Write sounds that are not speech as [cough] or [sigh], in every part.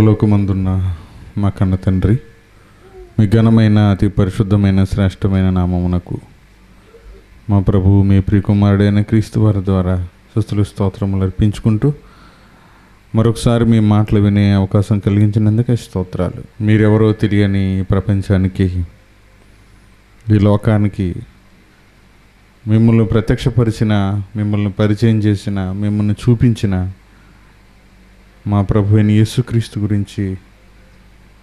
పరలోకమందున్న మా కన్న తండ్రి మీ ఘనమైన అతి పరిశుద్ధమైన శ్రేష్టమైన నామమునకు మా ప్రభువు మీ ప్రియకుమారుడైన క్రీస్తు వారి ద్వారా సుస్థులు స్తోత్రములు అర్పించుకుంటూ మరొకసారి మీ మాటలు వినే అవకాశం కలిగించినందుకే స్తోత్రాలు. మీరెవరో తెలియని ప్రపంచానికి ఈ లోకానికి మిమ్మల్ని ప్రత్యక్షపరిచిన మిమ్మల్ని పరిచయం చేసిన మిమ్మల్ని చూపించిన మా ప్రభు అయిన యేసుక్రీస్తు గురించి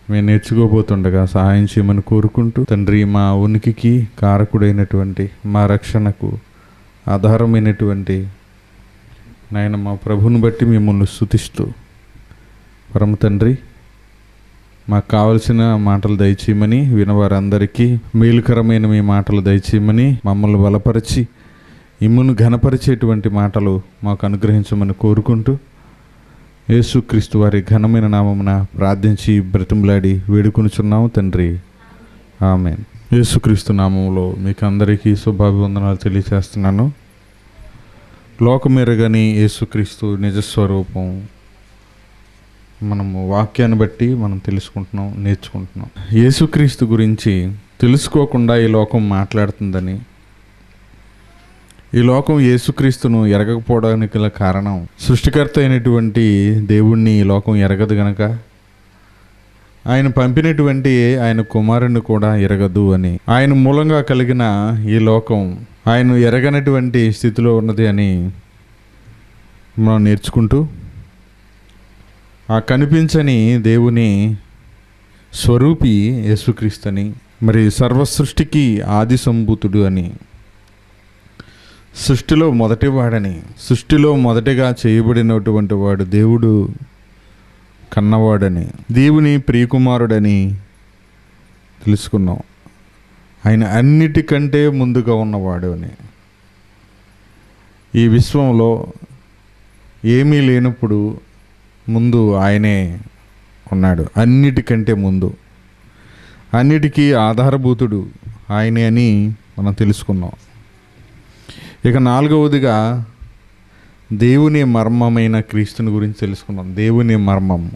మేము నేర్చుకోబోతుండగా సహాయం చేయమని కోరుకుంటూ తండ్రి మా ఉనికికి కారకుడైనటువంటి మా రక్షణకు ఆధారమైనటువంటి నాయన మా ప్రభుని బట్టి మిమ్మల్ని స్థుతిస్తూ పరమ తండ్రి మాకు కావలసిన మాటలు దయచేయమని వినవారందరికీ మేలుకరమైన మీ మాటలు దయచేయమని మమ్మల్ని బలపరిచి ఇమ్మును ఘనపరిచేటువంటి మాటలు మాకు అనుగ్రహించమని కోరుకుంటూ యేసుక్రీస్తు వారి ఘనమైన నామమున ప్రార్థించి బ్రతిమలాడి వేడుకొనుచున్నాము తండ్రి. ఆమె యేసుక్రీస్తు నామంలో మీకు అందరికీ శుభాభివందనాలు తెలియచేస్తున్నాను. లోకమెరగని యేసుక్రీస్తు నిజస్వరూపం మనము వాక్యాన్ని బట్టి మనం తెలుసుకుంటున్నాం నేర్చుకుంటున్నాం. యేసుక్రీస్తు గురించి తెలుసుకోకుండా ఈ లోకం మాట్లాడుతుందని ఈ లోకం యేసుక్రీస్తును ఎరగకపోవడానికి గల కారణం సృష్టికర్త అయినటువంటి దేవుణ్ణి ఈ లోకం ఎరగదు గనక. ఆయన పంపినటువంటి ఆయన కుమారుని కూడా ఎరగదు అని. ఆయన మూలంగా కలిగిన ఈ లోకం ఆయన ఎరగనటువంటి స్థితిలో ఉన్నది అని మనం నేర్చుకుంటూ ఆ కనిపించని దేవుని స్వరూపి యేసుక్రీస్తని మరి సర్వ సృష్టికి ఆది సంభూతుడు అని. సృష్టిలో మొదటివాడని సృష్టిలో మొదటిగా చేయబడినటువంటి వాడు దేవుడు కన్నవాడని దేవుని ప్రియకుమారుడని తెలుసుకున్నాం. ఆయన అన్నిటికంటే ముందుగా ఉన్నవాడు అని. ఈ విశ్వంలో ఏమీ లేనప్పుడు ముందు ఆయనే ఉన్నాడు. అన్నిటికంటే ముందు. అన్నిటికీ ఆధారభూతుడు ఆయనే అని మనం తెలుసుకున్నాం. ఇక నాలుగవదిగా దేవుని మర్మమైన క్రీస్తుని గురించి తెలుసుకున్నాం దేవుని మర్మం.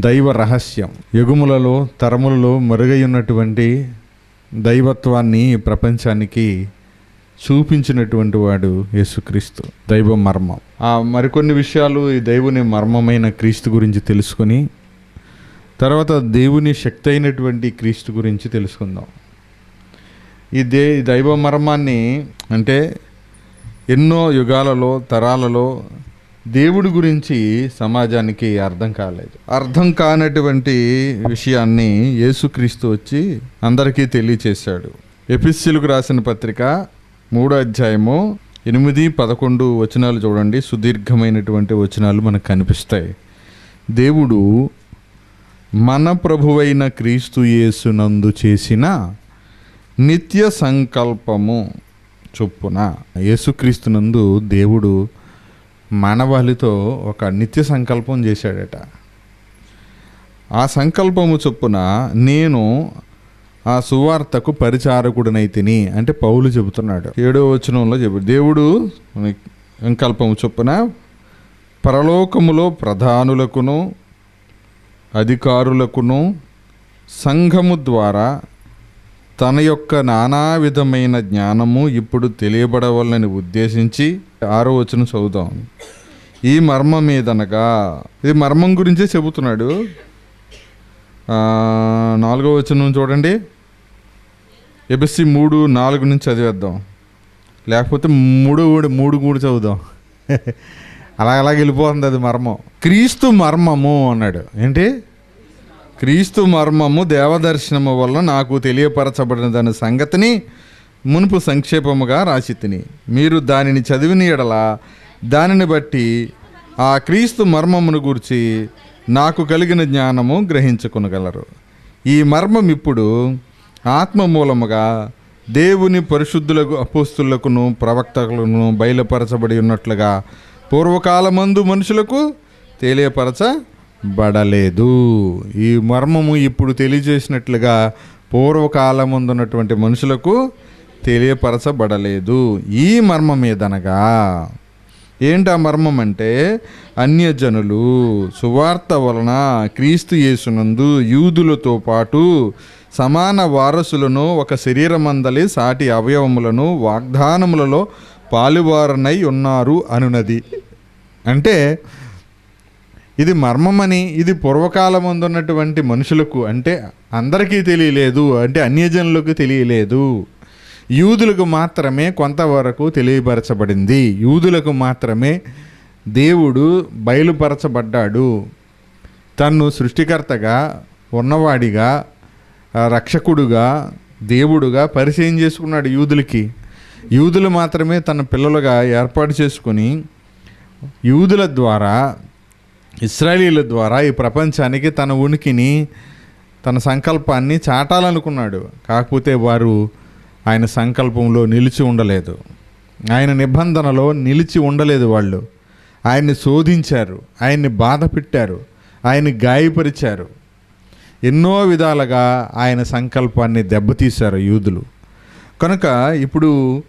దైవ రహస్యం. యుగములలో తరములలో మరుగై ఉన్నటువంటి దైవత్వాన్ని ప్రపంచానికి చూపించినటువంటి వాడు యేసుక్రీస్తు. దైవ మర్మం. ఆ మరికొన్ని విషయాలు ఈ దేవుని మర్మమైన క్రీస్తు గురించి తెలుసుకొని తర్వాత దేవుని శక్తి అయినటువంటి క్రీస్తు గురించి తెలుసుకుందాం. ఈ దే దైవ మర్మాన్ని అంటే ఎన్నో యుగాలలో తరాలలో దేవుడి గురించి సమాజానికి అర్థం కాలేదు. అర్థం కానటువంటి విషయాన్ని యేసుక్రీస్తు వచ్చి అందరికీ తెలియచేశాడు. ఎపిస్సిలకు రాసిన పత్రిక మూడో అధ్యాయము ఎనిమిది పదకొండు వచనాలు చూడండి. సుదీర్ఘమైనటువంటి వచనాలు మనకు కనిపిస్తాయి. దేవుడు మన ప్రభువైన క్రీస్తు యేసునందు చేసిన నిత్య సంకల్పము చొప్పున యేసుక్రీస్తునందు దేవుడు మానవాళితో ఒక నిత్య సంకల్పం చేశాడట. ఆ సంకల్పము చొప్పున నేను ఆ సువార్తకు పరిచారకుడినైతిని అంటే పౌలు చెబుతున్నాడు. ఏడో వచనంలో చెప్పు దేవుడు సంకల్పము చొప్పున పరలోకములో ప్రధానులకును అధికారులకును సంఘము ద్వారా తన యొక్క నానా విధమైన జ్ఞానము ఇప్పుడు తెలియబడవాలని ఉద్దేశించి ఆరో వచనం చదువుదాం. ఈ మర్మం మీదనగా ఇది మర్మం గురించే చెబుతున్నాడు. నాలుగో వచనం చూడండి. ఎబిసి మూడు నాలుగు నుంచి చదివేద్దాం. లేకపోతే మూడు మూడు మూడు చదువుదాం. [laughs] అలా అలాగ వెళ్ళిపోతుంది అది మర్మం. క్రీస్తు మర్మము అన్నాడు. ఏంటి? క్రీస్తు మర్మము దేవదర్శనము వల్ల నాకు తెలియపరచబడిన దాని సంగతిని మునుపు సంక్షేపముగా రాసి తిని మీరు దానిని చదివిన ఎడల దానిని బట్టి ఆ క్రీస్తు మర్మమును గురించి నాకు కలిగిన జ్ఞానము గ్రహించుకునగలరు. ఈ మర్మం ఇప్పుడు ఆత్మ మూలముగా దేవుని పరిశుద్ధులకు అపోస్తులకును ప్రవక్తలను బయలుపరచబడి ఉన్నట్లుగా పూర్వకాలమందు మనుషులకు తెలియపరచ బడలేదు ఈ మర్మము ఇప్పుడు తెలియజేసినట్లుగా పూర్వకాలముందున్నటువంటి మనుషులకు తెలియపరచబడలేదు. ఈ మర్మం ఏదనగా? ఏంటి ఆ మర్మం అంటే? అన్యజనులు సువార్త వలన క్రీస్తు యేసునందు యూదులతో పాటు సమాన వారసులను ఒక శరీరమందలి సాటి అవయవములను వాగ్దానములలో పాలువారనై ఉన్నారు అనునది. అంటే ఇది మర్మమని ఇది పూర్వకాలం ఉన్నటువంటి మనుషులకు అంటే అందరికీ తెలియలేదు అంటే అన్యజనులకు తెలియలేదు. యూదులకు మాత్రమే కొంతవరకు తెలియపరచబడింది. యూదులకు మాత్రమే దేవుడు బయలుపరచబడ్డాడు. తన్ను సృష్టికర్తగా ఉన్నవాడిగా రక్షకుడుగా దేవుడుగా పరిచయం చేసుకున్నాడు యూదులకి. యూదులు మాత్రమే తన పిల్లలుగా ఏర్పాటు చేసుకుని యూదుల ద్వారా ఇస్రాయేలీల ద్వారా ఈ ప్రపంచానికి తన ఉనికిని తన సంకల్పాన్ని చాటాలనుకున్నాడు. కాకపోతే వారు ఆయన సంకల్పంలో నిలిచి ఉండలేదు. ఆయన నిబంధనలో నిలిచి ఉండలేదు వాళ్ళు. ఆయన్ని శోధించారు ఆయన్ని బాధ పెట్టారు ఆయన్ని గాయపరిచారు. ఎన్నో విధాలుగా ఆయన సంకల్పాన్ని దెబ్బతీశారు యూదులు. కనుక ఇప్పుడు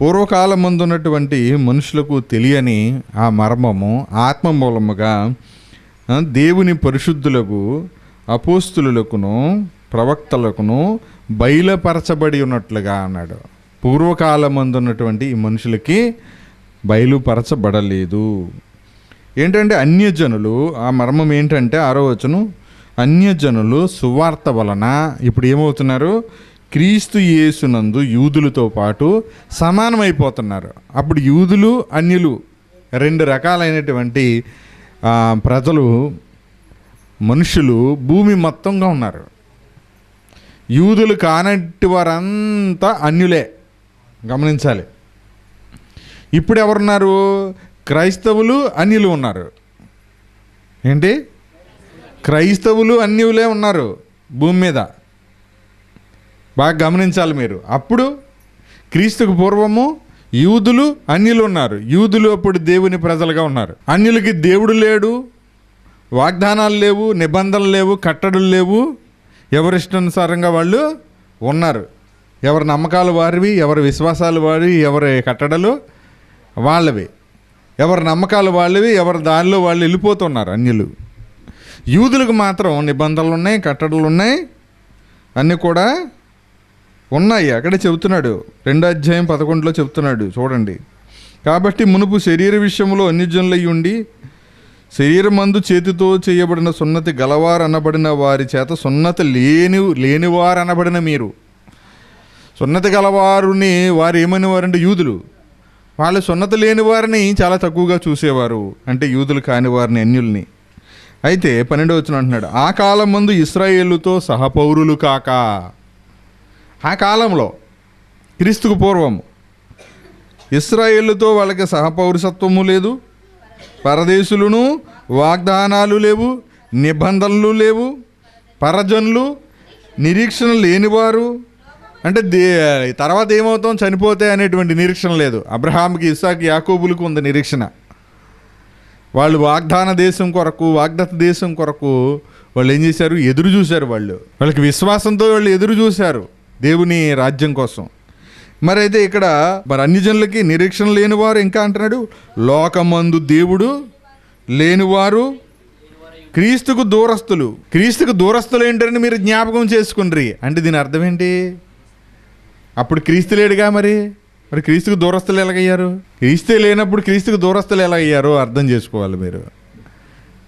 పూర్వకాలం ముందున్నటువంటి మనుషులకు తెలియని ఆ మర్మము ఆత్మ మూలముగా దేవుని పరిశుద్ధులకు అపోస్తులకును ప్రవక్తలకును బయలుపరచబడి ఉన్నట్లుగా అన్నాడు. పూర్వకాలం ముందున్నటువంటి ఈ మనుషులకి బయలుపరచబడలేదు. ఏంటంటే అన్యజనులు ఆ మర్మం ఏంటంటే ఆరో వచనం అన్యజనులు సువార్త వలన ఇప్పుడు ఏమవుతున్నారు? క్రీస్తు యేసునందు యూదులతో పాటు సమానమైపోతున్నారు. అప్పుడు యూదులు అన్యులు రెండు రకాలైనటువంటి ప్రజలు మనుషులు భూమి మొత్తంగా ఉన్నారు. యూదులు కానట్టి వారంతా అన్యులే గమనించాలి. ఇప్పుడు ఎవరున్నారు? క్రైస్తవులు అన్యులు ఉన్నారు. ఏంటి? క్రైస్తవులు అన్యులే ఉన్నారు భూమి మీద. బాగా గమనించాలి మీరు. అప్పుడు క్రీస్తుకు పూర్వము యూదులు అన్యులు ఉన్నారు. యూదులు అప్పుడు దేవుని ప్రజలుగా ఉన్నారు. అన్యులకి దేవుడు లేడు వాగ్దానాలు లేవు నిబంధనలు లేవు కట్టడలు లేవు. ఎవరిష్టానుసారంగా వాళ్ళు ఉన్నారు. ఎవరి నమ్మకాలు వారివి ఎవరి విశ్వాసాలు వారివి ఎవరి కట్టడలు వాళ్ళవి. ఎవరి నమ్మకాలు వాళ్ళవి ఎవరి దారిలో వాళ్ళు వెళ్ళిపోతున్నారు అన్యులు. యూదులకు మాత్రం నిబంధనలు ఉన్నాయి కట్టడలు ఉన్నాయి. అన్నీ కూడా ఉన్నాయి అక్కడే చెబుతున్నాడు. రెండో అధ్యాయం పదకొండులో చెబుతున్నాడు చూడండి. కాబట్టి మునుపు శరీర విషయంలో అన్యజనులై ఉండి శరీరమందు చేతితో చేయబడిన సున్నతి గలవారు అనబడిన వారి చేత సున్నతి లేని లేనివారు అనబడిన మీరు. సున్నతి గలవారుని వారు ఏమని వారంటే యూదులు. వాళ్ళు సున్నతి లేని వారిని చాలా తక్కువగా చూసేవారు అంటే యూదులు కాని వారిని అన్యుల్ని. అయితే పన్నెండవ వచ్చిన అంటున్నాడు ఆ కాలం ముందు ఇస్రాయేలుతో సహపౌరులు కాక ఆ కాలంలో క్రీస్తుకు పూర్వం ఇస్రాయేళ్ళతో వాళ్ళకి సహపౌరసత్వము లేదు. పరదేశులను వాగ్దానాలు లేవు. నిబంధనలు లేవు. పరజనులు నిరీక్షణ లేనివారు. అంటే దే తర్వాత ఏమవుతాం? చనిపోతే అనేటువంటి నిరీక్షణ లేదు. అబ్రహాంకి ఇస్సాకి యాకోబులకు ఉంది నిరీక్షణ. వాళ్ళు వాగ్దాన దేశం కొరకు వాగ్దత్త దేశం కొరకు వాళ్ళు ఏం చేశారు? ఎదురు చూశారు వాళ్ళు. వాళ్ళకి విశ్వాసంతో వాళ్ళు ఎదురు చూశారు. దేవుని రాజ్యం కోసం. మరి అయితే ఇక్కడ మరి అన్ని జనులకి నిరీక్షణ లేనివారు ఇంకా అంటున్నాడు లోకమందు దేవుడు లేనివారు క్రీస్తుకు దూరస్తులు. క్రీస్తుకు దూరస్తులు ఏంటని మీరు జ్ఞాపకం చేసుకుండ్రి. అంటే దీని అర్థం ఏంటి? అప్పుడు క్రీస్తు లేడుగా మరి? మరి క్రీస్తుకు దూరస్తులు ఎలాగయ్యారు? క్రీస్తే లేనప్పుడు క్రీస్తుకు దూరస్తులు ఎలాగయ్యారో అర్థం చేసుకోవాలి మీరు.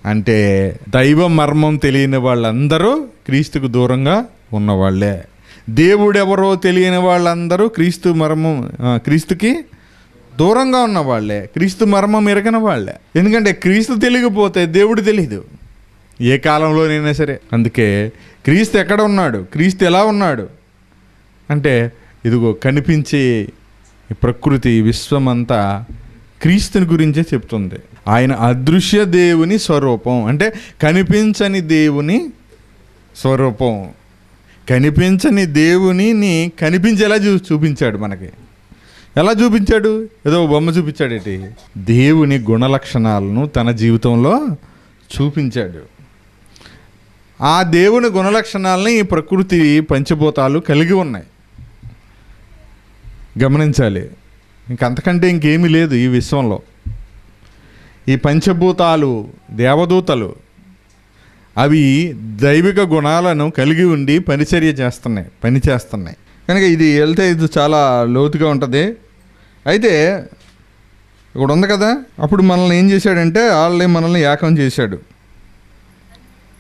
అంటే దైవ మర్మం తెలియని వాళ్ళందరూ క్రీస్తుకు దూరంగా ఉన్నవాళ్ళే దేవుడెవరో తెలియని వాళ్ళందరూ క్రీస్తు మర్మం క్రీస్తుకి దూరంగా ఉన్న వాళ్ళే. క్రీస్తు మర్మం ఎరగని వాళ్ళే. ఎందుకంటే క్రీస్తు తెలియకపోతే దేవుడు తెలియదు ఏ కాలంలోనైనా సరే. అందుకే క్రీస్తు ఎక్కడ ఉన్నాడు? క్రీస్తు ఎలా ఉన్నాడు? అంటే ఇదిగో కనిపించే ప్రకృతి విశ్వమంతా క్రీస్తుని గురించే చెప్తుంది. ఆయన అదృశ్య దేవుని స్వరూపం. అంటే కనిపించని దేవుని స్వరూపం. కనిపించని దేవునిని కనిపించేలా చూ చూపించాడు మనకి. ఎలా చూపించాడు? ఏదో బొమ్మ చూపించాడేటి? దేవుని గుణలక్షణాలను తన జీవితంలో చూపించాడు. ఆ దేవుని గుణలక్షణాలని ఈ ప్రకృతి పంచభూతాలు కలిగి ఉన్నాయి. గమనించాలి. ఇంకంతకంటే ఇంకేమీ లేదు ఈ విశ్వంలో. ఈ పంచభూతాలు దేవదూతలు అవి దైవిక గుణాలను కలిగి ఉండి పరిచర్య చేస్తున్నాయి పని చేస్తున్నాయి కనుక ఇది వెళ్తే ఇది చాలా లోతుగా ఉంటుంది. అయితే ఇక్కడ ఉంది కదా అప్పుడు మనల్ని ఏం చేశాడంటే ఆల్రెడీ మనల్ని ఏకం చేశాడు.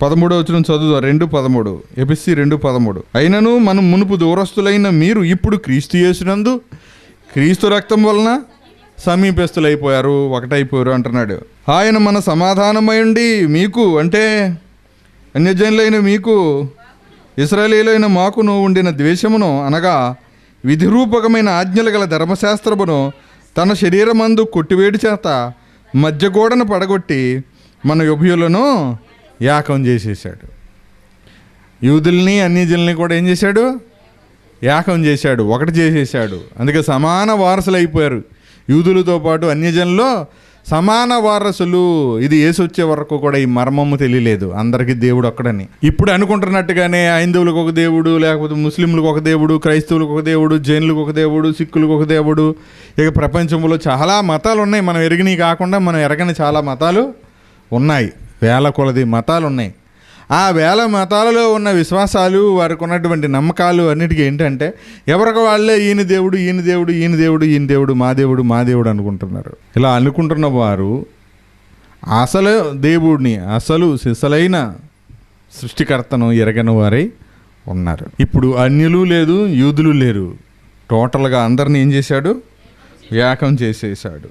పదమూడో వచ్చిన చదువు రెండు పదమూడు. ఎపిసి రెండు పదమూడు. అయినను మనం మునుపు దూరస్తులైన మీరు ఇప్పుడు క్రీస్తు చేసినందు క్రీస్తు రక్తం వలన సమీపస్తులైపోయారు ఒకటైపోయారు అంటున్నాడు. ఆయన మన సమాధానమై ఉండి మీకు అంటే అన్యజనులైన మీకు ఇస్రాయేలీలైన మాకును ఉండిన ద్వేషమును అనగా విధిరూపకమైన ఆజ్ఞలు గల ధర్మశాస్త్రమును తన శరీరమందు కొట్టివేడి చేత మధ్యగోడను పడగొట్టి మన ఉభయులను యాకం చేసేసాడు యూదుల్ని అన్యజనుల్ని కూడా ఏం చేశాడు? యాకం చేశాడు ఒకటి చేసేసాడు అందుకే సమాన వారసులు అయిపోయారు యూదులతో పాటు అన్యజనుల్లో సమాన వారసులు ఇది ఏసు వచ్చే వరకు కూడా ఈ మర్మము తెలియలేదు. అందరికీ దేవుడు ఒక్కడని. ఇప్పుడు అనుకుంటున్నట్టుగానే హైందువులకు ఒక దేవుడు లేకపోతే ముస్లింలకు ఒక దేవుడు క్రైస్తవులకు ఒక దేవుడు జైనులకు ఒక దేవుడు సిక్కులకు ఒక దేవుడు. ఇక ప్రపంచంలో చాలా మతాలు ఉన్నాయి. మనం ఎరిగినవి కాకుండా మనం ఎరగని చాలా మతాలు ఉన్నాయి. వేల కొలది మతాలు ఉన్నాయి. ఆ వేల మతాలలో ఉన్న విశ్వాసాలు వారికి ఉన్నటువంటి నమ్మకాలు అన్నిటికీ ఏంటంటే ఎవరికి వాళ్ళే ఈయన దేవుడు ఈయన దేవుడు ఈయన దేవుడు ఈయన దేవుడు మా దేవుడు మా దేవుడు అనుకుంటున్నారు. ఇలా అనుకుంటున్న వారు అసలు దేవుడిని అసలు సిసలైన సృష్టికర్తను ఎరగని వారై ఉన్నారు. ఇప్పుడు అన్యులు లేదు యూదులు లేరు. టోటల్గా అందరిని ఏం చేశాడు? వ్యాకం చేసేసాడు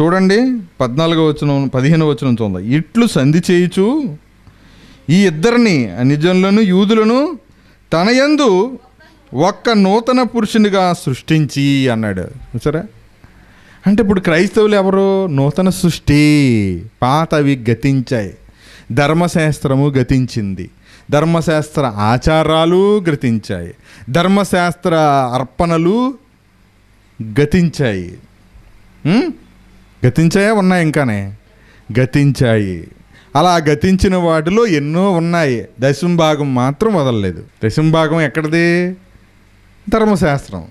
చూడండి పద్నాలుగో వచనం పదిహేను వచనం చూద్దాం. ఇట్లు సంధి చేయుచు ఈ ఇద్దరిని నిజంలోనూ యూదులను తన యందు ఒక్క నూతన పురుషునిగా సృష్టించి అన్నాడు. సరే అంటే ఇప్పుడు క్రైస్తవులు ఎవరు? నూతన సృష్టి పాతవి గతించాయి. ధర్మశాస్త్రము గతించింది. ధర్మశాస్త్ర ఆచారాలు గతించాయి. ధర్మశాస్త్ర అర్పణలు గతించాయి. గతించాయా? ఉన్నాయి ఇంకానే? గతించాయి. అలా గతించిన వాటిలో ఎన్నో ఉన్నాయి. దశం భాగం మాత్రం వదలలేదు. దశం భాగం ఎక్కడిది? ధర్మశాస్త్రం.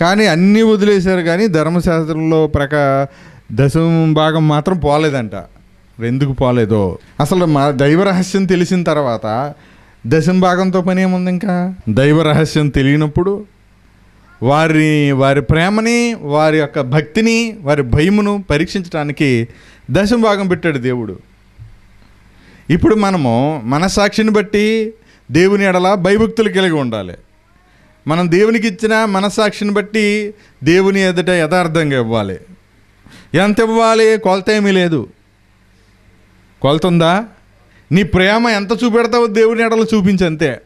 కానీ అన్నీ వదిలేశారు కానీ ధర్మశాస్త్రంలో ప్రకా దశం భాగం మాత్రం పోలేదంట. ఎందుకు పోలేదో? అసలు మా దైవ రహస్యం తెలిసిన తర్వాత దశం భాగంతో పని ఏముంది ఇంకా? దైవ రహస్యం తెలియనప్పుడు వారి వారి ప్రేమని వారి యొక్క భక్తిని వారి భయమును పరీక్షించడానికి దశం భాగం పెట్టాడు దేవుడు. ఇప్పుడు మనము మనసాక్షిని బట్టి దేవుని ఎడల భయభక్తులు కలిగి ఉండాలి. మనం దేవునికి ఇచ్చిన మనసాక్షిని బట్టి దేవుని ఎదుట యథార్థంగా ఇవ్వాలి. ఎంత ఇవ్వాలి? కొలత ఏమీ లేదు. కొలత ఉందా? నీ ప్రేమ ఎంత చూపెడతావో దేవుని ఎడలు చూపించంతే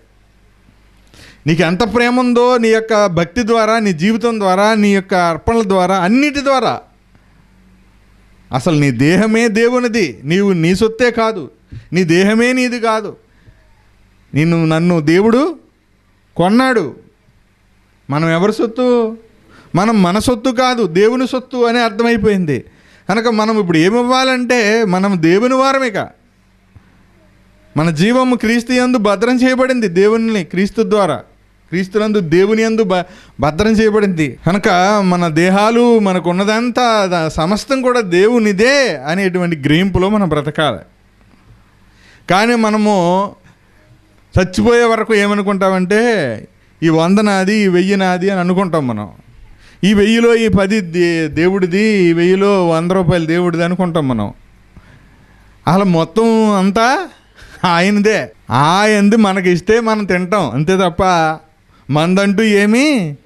నీకు ఎంత ప్రేమ ఉందో నీ యొక్క భక్తి ద్వారా నీ జీవితం ద్వారా నీ యొక్క అర్పణల ద్వారా అన్నిటి ద్వారా. అసలు నీ దేహమే దేవునిది. నీవు నీ సొత్తే కాదు. నీ దేహమే నీది కాదు. నిన్ను నన్ను దేవుడు కొన్నాడు. మనం ఎవరి సొత్తు? మనం మన సొత్తు కాదు దేవుని సొత్తు అని అర్థమైపోయింది. కనుక మనం ఇప్పుడు ఏమివ్వాలంటే మనం దేవుని వారమిక మన జీవము క్రీస్తు యందు భద్రం చేయబడింది దేవుని క్రీస్తు ద్వారా. క్రీస్తునందు దేవుని యందు భ భద్రం చేయబడింది. కనుక మన దేహాలు మనకున్నదంతా సమస్తం కూడా దేవునిదే అనేటువంటి గ్రహింపులో మనం బ్రతకాలి. కానీ మనము చచ్చిపోయే వరకు ఏమనుకుంటామంటే ఈ వంద నాది ఈ వెయ్యి నాది అని అనుకుంటాం మనం. ఈ వెయ్యిలో ఈ పది దే- దేవుడిది ఈ వెయ్యిలో వంద రూపాయలు దేవుడిది అనుకుంటాం మనం. అలా మొత్తం అంతా ఆయనదే. ఆయనది మనకి ఇస్తే మనం తింటాం. అంతే తప్ప మందంటూ ఏమీ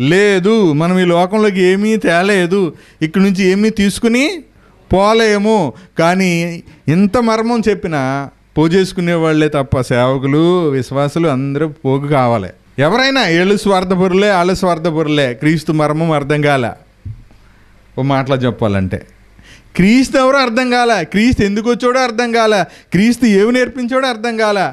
లేదు. మనం ఈ లోకంలోకి ఏమీ తేలేదు. ఇక్కడి నుంచి ఏమీ తీసుకుని పోలేము. కానీ ఇంత మర్మం చెప్పినా పోజేసుకునే వాళ్ళే తప్ప సేవకులు విశ్వాసులు అందరూ పోగు కావాలి. ఎవరైనా ఏళ్ళు స్వార్థపరులే ఆళ్ళు స్వార్థపరులే క్రీస్తు మర్మం అర్థం కాలే. ఓ మాటలో చెప్పాలంటే. క్రీస్తు ఎవరో అర్థం కాల? క్రీస్తు ఎందుకు వచ్చాడో అర్థం కాల. క్రీస్తు ఏమి నేర్పించాడో అర్థం కాల.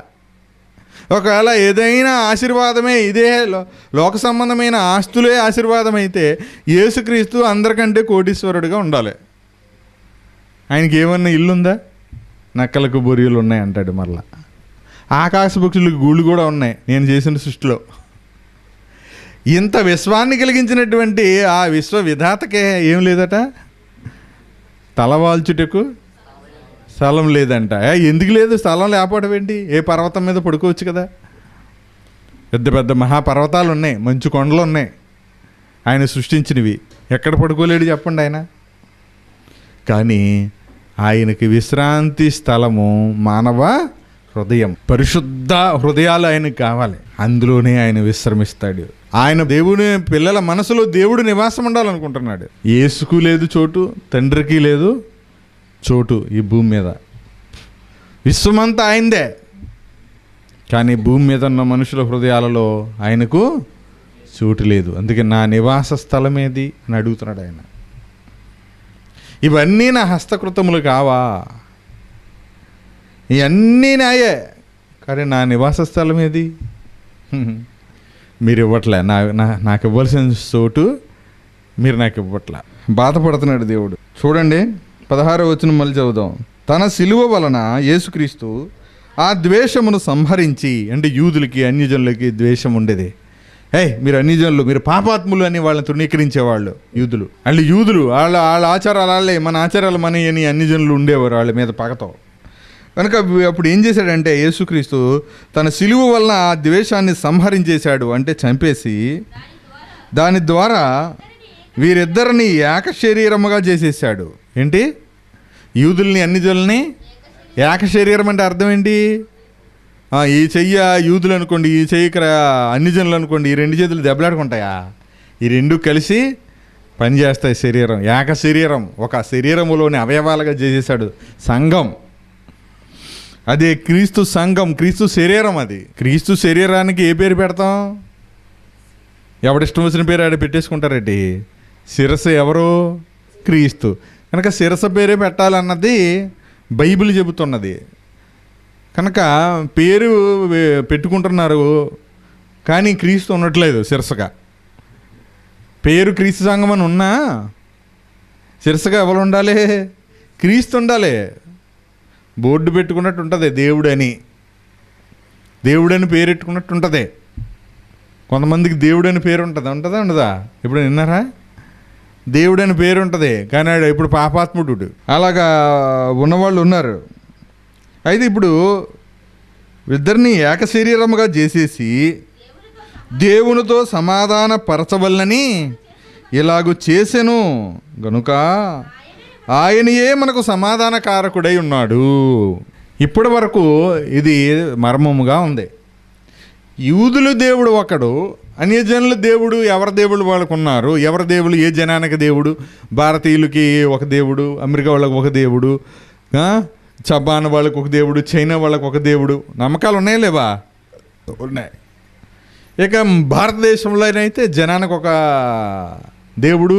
ఒకవేళ ఏదైనా ఆశీర్వాదమే ఇదే లో- లోక సంబంధమైన ఆస్తులే ఆశీర్వాదం అయితే యేసుక్రీస్తు అందరికంటే కోటీశ్వరుడిగా ఉండాలి. ఆయనకి ఏమన్నా ఇల్లుందా? నక్కలకు బొరియలు ఉన్నాయి అంటాడు మరలా. ఆకాశ పక్షులకు గూళ్ళు కూడా ఉన్నాయి నేను చేసిన సృష్టిలో. ఇంత విశ్వాన్ని కలిగించినటువంటి ఆ విశ్వ విధాతకే ఏం లేదట? తలవాల్చుటకు స్థలం లేదంట. ఎందుకు లేదు? స్థలం లేకపోవడం ఏంటి ఏ పర్వతం మీద పడుకోవచ్చు కదా? పెద్ద పెద్ద మహాపర్వతాలు ఉన్నాయి మంచు కొండలు ఉన్నాయి. ఆయన సృష్టించినవి. ఎక్కడ పడుకోలేడు చెప్పండి ఆయన. కానీ ఆయనకి విశ్రాంతి స్థలము మానవ హృదయం. పరిశుద్ధ హృదయాలు ఆయనకు కావాలి. అందులోనే ఆయన విశ్రమిస్తాడు. ఆయన దేవుని పిల్లల మనసులో దేవుడు నివాసం ఉండాలనుకుంటున్నాడు. ఏసుకు లేదు చోటు తండ్రికి లేదు చోటు ఈ భూమి మీద. విశ్వమంతా ఆయనదే. కానీ భూమి మీద ఉన్న మనుషుల హృదయాలలో ఆయనకు చోటు లేదు. అందుకే నా నివాస స్థలం ఏది అని అడుగుతున్నాడు ఆయన. ఇవన్నీ నా హస్తకృతములు కావా? ఇవన్నీ నాయే. కానీ నా నివాస స్థలం ఏది? మీరు ఇవ్వట్లే. నా నా- నాకు ఇవ్వాల్సిన చోటు మీరు నాకు ఇవ్వట్లే. బాధపడుతున్నాడు దేవుడు. చూడండి పదహారో వచ్చిన మళ్ళీ చదువుదాం. తన సిలువ వలన యేసుక్రీస్తు ఆ ద్వేషమును సంహరించి అంటే యూదులకి అన్యజనులకి ద్వేషం ఉండేది. ఏయ్ మీరు అన్యజనులు మీరు పాపాత్ములు అని వాళ్ళని తృణీకరించేవాళ్ళు యూదులు. వాళ్ళు యూదులు వాళ్ళ వాళ్ళ ఆచారాలు వాళ్ళే మన ఆచారాలు మన అని అన్యజనులు ఉండేవారు వాళ్ళ మీద పగతో. కనుక అప్పుడు ఏం చేశాడంటే యేసుక్రీస్తు తన సిలువు వలన ఆ ద్వేషాన్ని సంహరించేశాడు అంటే చంపేసి దాని ద్వారా వీరిద్దరిని ఏక శరీరముగా చేసేసాడు. ఏంటి? యూదుల్ని అన్ని జనుల్ని ఏక శరీరం అంటే అర్థం ఏంటి? ఈ చెయ్య యూదులు అనుకోండి ఈ చెయ్యి అన్ని జనులు అనుకోండి ఈ రెండు చేతులు దెబ్బలాడుకుంటాయా? ఈ రెండు కలిసి పనిచేస్తాయి శరీరం. ఏక శరీరం. ఒక శరీరములోని అవయవాలుగా చేసేసాడు సంఘం. అదే క్రీస్తు సంఘం క్రీస్తు శరీరం అది. క్రీస్తు శరీరానికి ఏ పేరు పెడతాం? ఎవడిష్టం వచ్చిన పేరు ఆడ పెట్టేసుకుంటారండి శిరస్సు ఎవరు? క్రీస్తు. కనుక శిరస పేరే పెట్టాలన్నది బైబిల్ చెబుతున్నది. కనుక పేరు పెట్టుకుంటున్నారు. కానీ క్రీస్తు ఉండట్లేదు శిరసగా పేరు క్రీస్తు సంఘం అని ఉన్నా శిరసగా ఎవరు ఉండాలి? క్రీస్తు ఉండాలి. బోర్డు పెట్టుకున్నట్టు ఉంటుంది దేవుడని. దేవుడని పేరెట్టుకున్నట్టు ఉంటుంది. కొంతమందికి దేవుడని పేరు ఉంటుంది? ఉంటుందా ఉండదా? ఇప్పుడు విన్నారా? దేవుడని పేరు ఉంటుంది. కానీ ఇప్పుడు పాపాత్ముడు. అలాగా ఉన్నవాళ్ళు ఉన్నారు. అయితే ఇప్పుడు ఇద్దరిని ఏకశరీరముగా చేసేసి దేవునితో సమాధాన పరచవల్లని ఇలాగు చేసెను. గనుక ఆయనయే మనకు సమాధాన కారకుడై ఉన్నాడు. ఇప్పటి వరకు ఇది మర్మముగా ఉంది. యూదులు దేవుడు ఒకడు అన్యజనుల దేవుడు ఎవరి దేవుడు వాళ్ళకు ఉన్నారు? ఎవరి దేవుడు ఏ జనానికి దేవుడు? భారతీయులకి ఒక దేవుడు అమెరికా వాళ్ళకి ఒక దేవుడు జపాన్ వాళ్ళకి ఒక దేవుడు చైనా వాళ్ళకి ఒక దేవుడు. నమ్మకాలు ఉన్నాయా లేవా? ఉన్నాయి. ఇక భారతదేశంలోనైతే జనానికి ఒక దేవుడు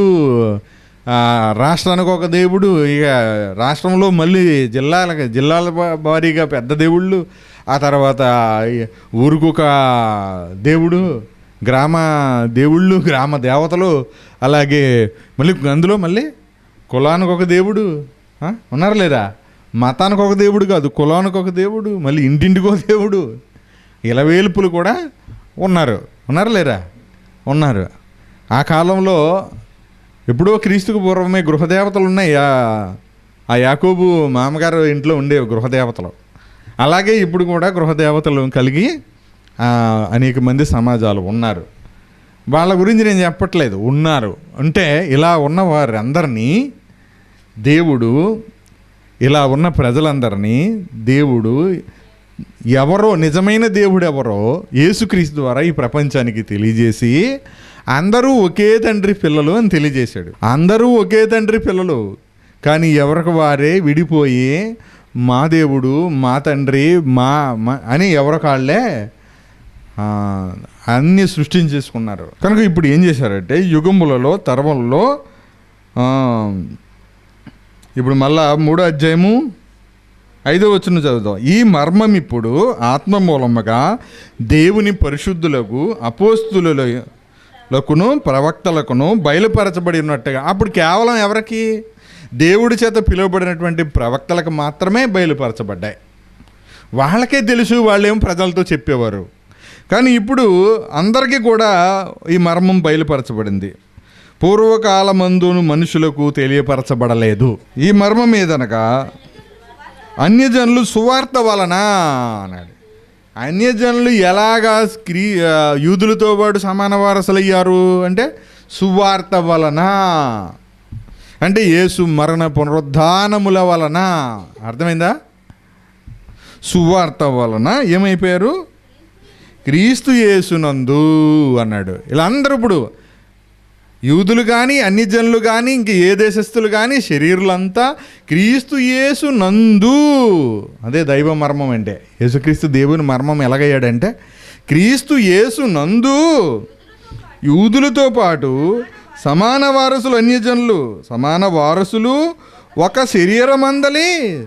రాష్ట్రానికి ఒక దేవుడు ఇక రాష్ట్రంలో మళ్ళీ జిల్లాలకు జిల్లాల వా- వారీగా పెద్ద దేవుళ్ళు ఆ తర్వాత ఊరికొక దేవుడు గ్రామ దేవుళ్ళు గ్రామ దేవతలు అలాగే మళ్ళీ అందులో మళ్ళీ కులానికి ఒక దేవుడు ఉన్నారు లేదా? మతానికి ఒక దేవుడు కాదు కులానికి ఒక దేవుడు మళ్ళీ ఇంటింటికి ఒక దేవుడు. ఇలవేల్పులు కూడా ఉన్నారు. ఉన్నారు లేరా? ఉన్నారు. ఆ కాలంలో ఎప్పుడో క్రీస్తుకు పూర్వమే గృహదేవతలు ఉన్నాయి. ఆ- ఆ యాకోబు మామగారు ఇంట్లో ఉండేవి గృహదేవతలు. అలాగే ఇప్పుడు కూడా గృహదేవతలు కలిగి అనేక మంది సమాజాలు ఉన్నారు. వాళ్ళ గురించి నేను చెప్పట్లేదు. ఉన్నారు. అంటే ఇలా ఉన్న వారందరినీ దేవుడు ఇలా ఉన్న ప్రజలందరినీ దేవుడు ఎవరో నిజమైన దేవుడు ఎవరో యేసుక్రీస్తు ద్వారా ఈ ప్రపంచానికి తెలియజేసి అందరూ ఒకే తండ్రి పిల్లలు అని తెలియజేశాడు. అందరూ ఒకే తండ్రి పిల్లలు. కానీ ఎవరికి వారే విడిపోయి మా దేవుడు మా తండ్రి మా అని ఎవరికాళ్ళే ఆ, అన్నీ సృష్టించేసుకున్నారు. కనుక ఇప్పుడు ఏం చేశారంటే యుగములలో తరములలో ఇప్పుడు మళ్ళా మూడో అధ్యాయము ఐదో వచ్చిన చదువుతాం ఈ మర్మం ఇప్పుడు ఆత్మ మూలముగా దేవుని పరిశుద్ధులకు అపోస్తులకును ప్రవక్తలకును బయలుపరచబడి ఉన్నట్టుగా. అప్పుడు కేవలం ఎవరికి? దేవుడి చేత పిలువబడినటువంటి ప్రవక్తలకు మాత్రమే బయలుపరచబడ్డాయి. వాళ్ళకే తెలుసు వాళ్ళేం ప్రజలతో చెప్పేవారు. కానీ ఇప్పుడు అందరికీ కూడా ఈ మర్మం బయలుపరచబడింది. పూర్వకాలమందును మనుషులకు తెలియపరచబడలేదు. ఈ మర్మం మీదనగా అన్యజనులు సువార్త వలన అన్నాడు. అన్యజనులు ఎలాగా క్రీ యూదులతో పాటు సమాన వారసులయ్యారు? అంటే సువార్త వలన. అంటే యేసు మరణ పునరుద్ధానముల వలన. అర్థమైందా? సువార్త వలన ఏమైపోయారు? క్రీస్తు యేసునందు అన్నాడు. ఇలా అందరూ ఇప్పుడు యూదులు కానీ అన్ని జనులు కానీ ఇంక ఏ దేశస్థులు కానీ శరీరులంతా క్రీస్తు యేసు నందు. అదే దైవ మర్మం అంటే. యేసుక్రీస్తు దేవుని మర్మం ఎలాగయ్యాడంటే క్రీస్తు యేసు నందు యూదులతో పాటు సమాన వారసులు అన్యజనులు సమాన వారసులు ఒక శరీరమందలి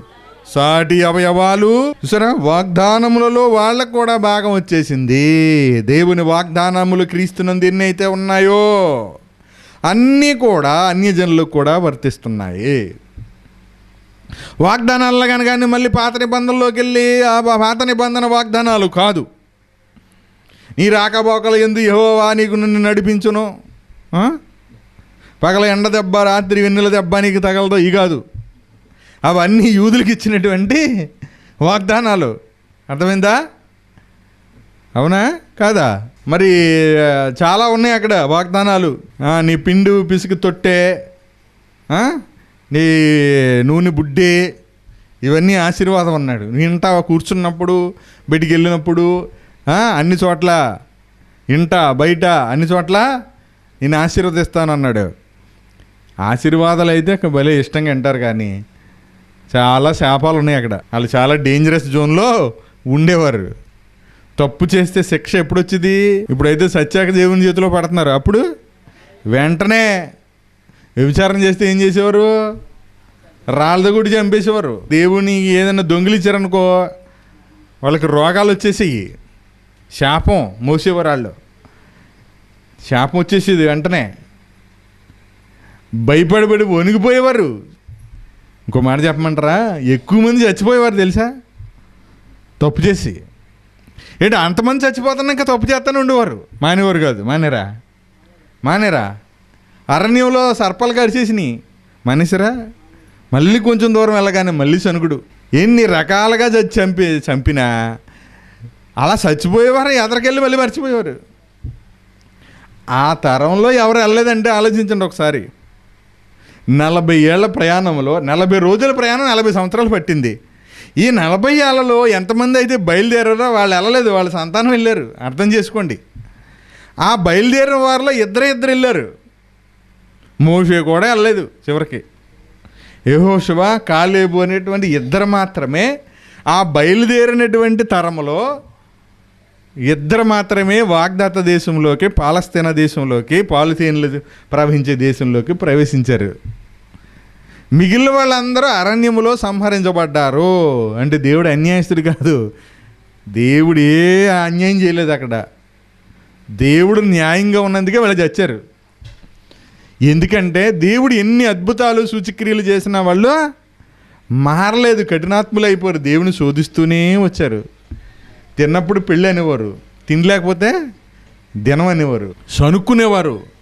సాటి అవయవాలు. చూసారా? వాగ్దానములలో వాళ్ళకు కూడా భాగం వచ్చేసింది. దేవుని వాగ్దానములు క్రీస్తునందు ఎన్నైతే ఉన్నాయో? అన్నీ కూడా అన్యజనులకు కూడా వర్తిస్తున్నాయి. వాగ్దానాల్లో కనుక మళ్ళీ పాత నిబంధనలోకి వెళ్ళి ఆ పాత నిబంధన వాగ్దానాలు కాదు. నీ రాకపోకలు ఎందు యహోవా నీకు నిన్ను నడిపించును. పగల ఎండ దెబ్బ రాత్రి వెన్నెల దెబ్బ నీకు తగలదు ఇవి కాదు. అవన్నీ యూదులకు ఇచ్చినటువంటి వాగ్దానాలు. అర్థమైందా? అవునా? కాదా? మరి చాలా ఉన్నాయి అక్కడ వాగ్దానాలు. నీ పిండు పిసికి తొట్టే నీ నూనె బుడ్డి ఇవన్నీ ఆశీర్వాదం అన్నాడు. నీ ఇంట కూర్చున్నప్పుడు బయటికి వెళ్ళినప్పుడు అన్ని చోట్ల ఇంట బయట అన్ని చోట్ల నేను ఆశీర్వదిస్తాను అన్నాడు ఆశీర్వాదాలు అయితే భలే ఇష్టంగా వింటారు కానీ చాలా శాపాలు ఉన్నాయి అక్కడ. వాళ్ళు చాలా డేంజరస్ జోన్లో ఉండేవారు. తప్పు చేస్తే శిక్ష ఎప్పుడు వచ్చింది ఇప్పుడైతే సత్యాక దేవుని చేతిలో పడుతున్నారు. అప్పుడు వెంటనే వ్యభిచారం చేస్తే ఏం చేసేవారు? రాళ్ళతో కూడా చంపేసేవారు. దేవుని ఏదైనా దొంగిలిచ్చారనుకో వాళ్ళకి రోగాలు వచ్చేసాయి. శాపం మోసేవారు వాళ్ళు. శాపం వచ్చేసేది వెంటనే. భయపడిపడి వణిగిపోయేవారు. ఇంకో మాట చెప్పమంటారా? ఎక్కువ మంది చచ్చిపోయేవారు తెలుసా? తప్పు చేసి. ఏంటి అంతమంది చచ్చిపోతున్నాక తప్పు చేస్తాను ఉండేవారు? మానేవారు కాదు. మానేరా? మానేరా? అరణ్యంలో సర్పాలు గడిచేసినాయి మనిషిరా మళ్ళీ కొంచెం దూరం వెళ్ళగానే మళ్ళీ శనుకుడు ఎన్ని రకాలుగా చచ్చి చంపి చంపినా అలా చచ్చిపోయేవారు ఎదరికెళ్ళి మళ్ళీ మర్చిపోయేవారు. ఆ తరంలో ఎవరు వెళ్ళలేదంటే ఆలోచించండి ఒకసారి. నలభై ఏళ్ళ ప్రయాణంలో నలభై రోజుల ప్రయాణం నలభై సంవత్సరాలు పట్టింది. ఈ నలభై ఏళ్ళలో ఎంతమంది అయితే బయలుదేరారో వాళ్ళు వెళ్ళలేదు వాళ్ళ సంతానం వెళ్ళారు. అర్థం చేసుకోండి. ఆ బయలుదేరిన వారిలో ఇద్దరు ఇద్దరు వెళ్ళారు. మోషే కూడా వెళ్ళలేదు చివరికి. యహోశివ కాలేబు అనేటువంటి ఇద్దరు మాత్రమే ఆ బయలుదేరినటువంటి తరములో ఇద్దరు మాత్రమే వాగ్దాత దేశంలోకి పాలస్తీనా దేశంలోకి పాలిథీన్లు ప్రవహించే దేశంలోకి ప్రవేశించారు. మిగిలిన వాళ్ళందరూ అరణ్యములో సంహరించబడ్డారు. అంటే దేవుడు అన్యాయస్తుడు కాదు. దేవుడు ఏ అన్యాయం చేయలేదు అక్కడ. దేవుడు న్యాయంగా ఉన్నందుకే వాళ్ళు చచ్చారు. ఎందుకంటే దేవుడు ఎన్ని అద్భుతాలు సూచక్రియలు చేసిన వాళ్ళు మారలేదు కఠినాత్ములు అయిపోయారు దేవుని శోధిస్తూనే వచ్చారు. తిన్నప్పుడు పెళ్ళి అనేవారు. తినలేకపోతే దినం అనేవారు. సనుక్కునేవారు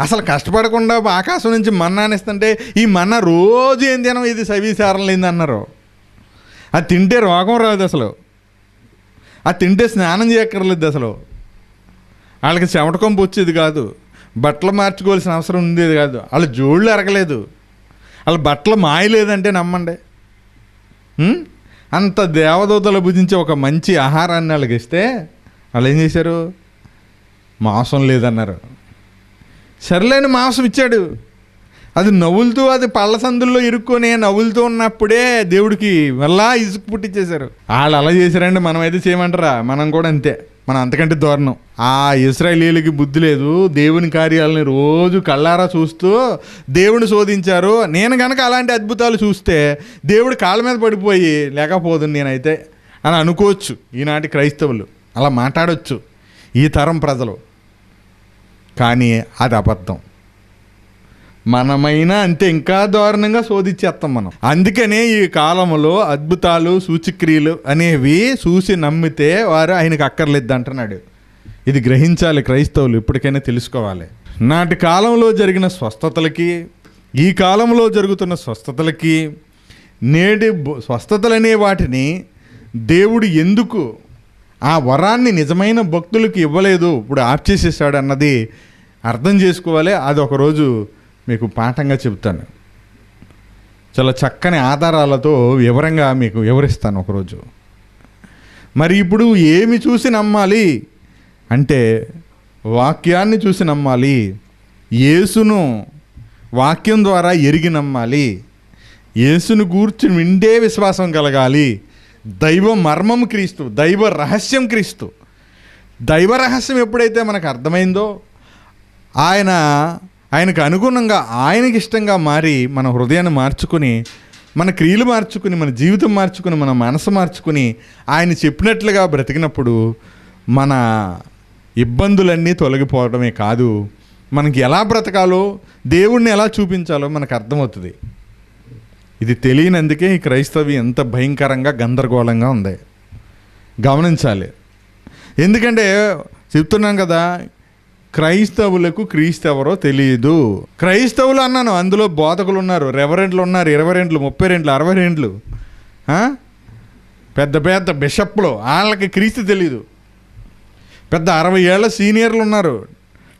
అసలు కష్టపడకుండా ఆకాశం నుంచి మన్నానిస్తుంటే ఈ మన్న రోజు ఏం తినం? ఇది సవిసారం లేని అన్నారు. అది తింటే రోగం రాదు అసలు. అది తింటే స్నానం చేయక్కర్లేదు అసలు. వాళ్ళకి చెమటకొంపు వచ్చేది కాదు. బట్టలు మార్చుకోవాల్సిన అవసరం ఉండేది కాదు. వాళ్ళ జోళ్ళు ఎరగలేదు వాళ్ళ బట్టలు మాయలేదంటే నమ్మండి. అంత దేవదూతలు భుజించే ఒక మంచి ఆహారాన్ని వాళ్ళకి ఇస్తే వాళ్ళు ఏం చేశారు? మాంసం లేదన్నారు. సర్లేని మాంసం ఇచ్చాడు. అది నవ్వులతో అది పళ్ళ సందుల్లో ఇరుక్కొని నవ్వులతో ఉన్నప్పుడే దేవుడికి మళ్ళా ఇసుకు పుట్టించేశారు వాళ్ళు అలా చేశారండి మనం అయితే చేయమంటారా? మనం కూడా అంతే. మనం అంతకంటే దూరణం. ఆ ఇస్రాయలీలకి బుద్ధి లేదు. దేవుని కార్యాలని రోజు కళ్ళారా చూస్తూ దేవుని శోధించారు. నేను కనుక అలాంటి అద్భుతాలు చూస్తే దేవుడు కాళ్ళ మీద పడిపోయి లేకపోదు నేనైతే అని అనుకోవచ్చు ఈనాటి క్రైస్తవులు. అలా మాట్లాడవచ్చు ఈ తరం ప్రజలు. కానీ అది అబద్ధం. మనమైనా అంతే ఇంకా దారుణంగా శోధించేస్తాం మనం. అందుకనే ఈ కాలంలో అద్భుతాలు సూచిక్రియలు అనేవి చూసి నమ్మితే వారు ఆయనకు అక్కర్లేదు అంటున్నాడు ఇది గ్రహించాలి క్రైస్తవులు ఇప్పటికైనా తెలుసుకోవాలి. నాటి కాలంలో జరిగిన స్వస్థతలకి ఈ కాలంలో జరుగుతున్న స్వస్థతలకి నేటి బ- స్వస్థతలనే వాటిని దేవుడు ఎందుకు ఆ వరాన్ని నిజమైన భక్తులకు ఇవ్వలేదు. ఇప్పుడు ఆఫ్ చేసేసాడు అన్నది అర్థం చేసుకోవాలి. అది ఒకరోజు మీకు పాఠంగా చెప్తాను చాలా చక్కని ఆధారాలతో వివరంగా మీకు వివరిస్తాను ఒకరోజు మరి ఇప్పుడు ఏమి చూసి నమ్మాలి? అంటే వాక్యాన్ని చూసి నమ్మాలి. యేసును వాక్యం ద్వారా ఎరిగి నమ్మాలి. యేసును గూర్చి విండే విశ్వాసం కలగాలి. దైవ మర్మం క్రీస్తు దైవ రహస్యం క్రీస్తు. దైవ రహస్యం ఎప్పుడైతే మనకు అర్థమైందో ఆయన ఆయనకు అనుగుణంగా ఆయనకి ఇష్టంగా మారి మన హృదయాన్ని మార్చుకుని మన క్రియలు మార్చుకుని మన జీవితం మార్చుకుని మన మనసు మార్చుకుని ఆయన చెప్పినట్లుగా బ్రతికినప్పుడు మన ఇబ్బందులన్నీ తొలగిపోవడమే కాదు. మనకి ఎలా బ్రతకాలో దేవుణ్ణి ఎలా చూపించాలో మనకు అర్థమవుతుంది. ఇది తెలియనందుకే ఈ క్రైస్తవి ఎంత భయంకరంగా గందరగోళంగా ఉంది. గమనించాలి. ఎందుకంటే చెప్తున్నాం కదా క్రైస్తవులకు క్రీస్తు ఎవరో తెలియదు. క్రైస్తవులు అన్నాను అందులో బోధకులు ఉన్నారు రెవరెంట్లు ఉన్నారు ఇరవై రెంట్లు ముప్పై రెంట్లు అరవై రెంట్లు పెద్ద పెద్ద బిషప్లు వాళ్ళకి క్రీస్తు తెలియదు పెద్ద అరవై ఏళ్ళ సీనియర్లు ఉన్నారు.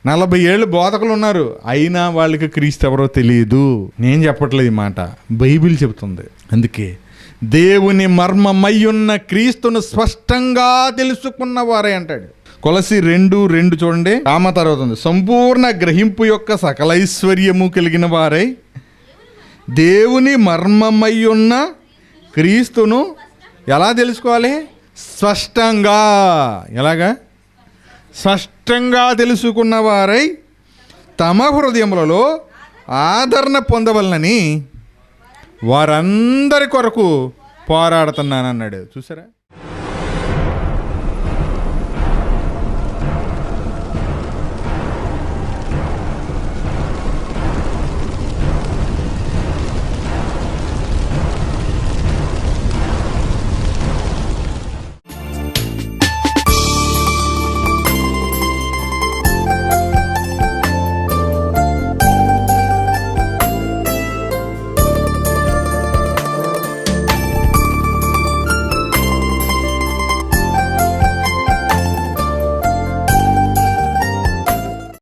నలభై ఏళ్ళు బోధకులు ఉన్నారు అయినా వాళ్ళకి క్రీస్తు ఎవరో తెలియదు నేను చెప్పట్లేదు ఈ మాట. బైబిల్ చెబుతుంది. అందుకే దేవుని మర్మమై ఉన్న క్రీస్తును స్పష్టంగా తెలుసుకున్న వారే అంటాడు. కొలసి రెండు రెండు చూడండి. కామ తర్వాత ఉంది. సంపూర్ణ గ్రహింపు యొక్క సకలైశ్వర్యము కలిగిన వారై దేవుని మర్మమై ఉన్న క్రీస్తును ఎలా తెలుసుకోవాలి? స్పష్టంగా. ఎలాగా? స్పష్టంగా తెలుసుకున్న వారై తమ హృదయములలో ఆదరణ పొందవలనని వారందరి కొరకు పోరాడుతున్నానన్నాడు. చూసారా?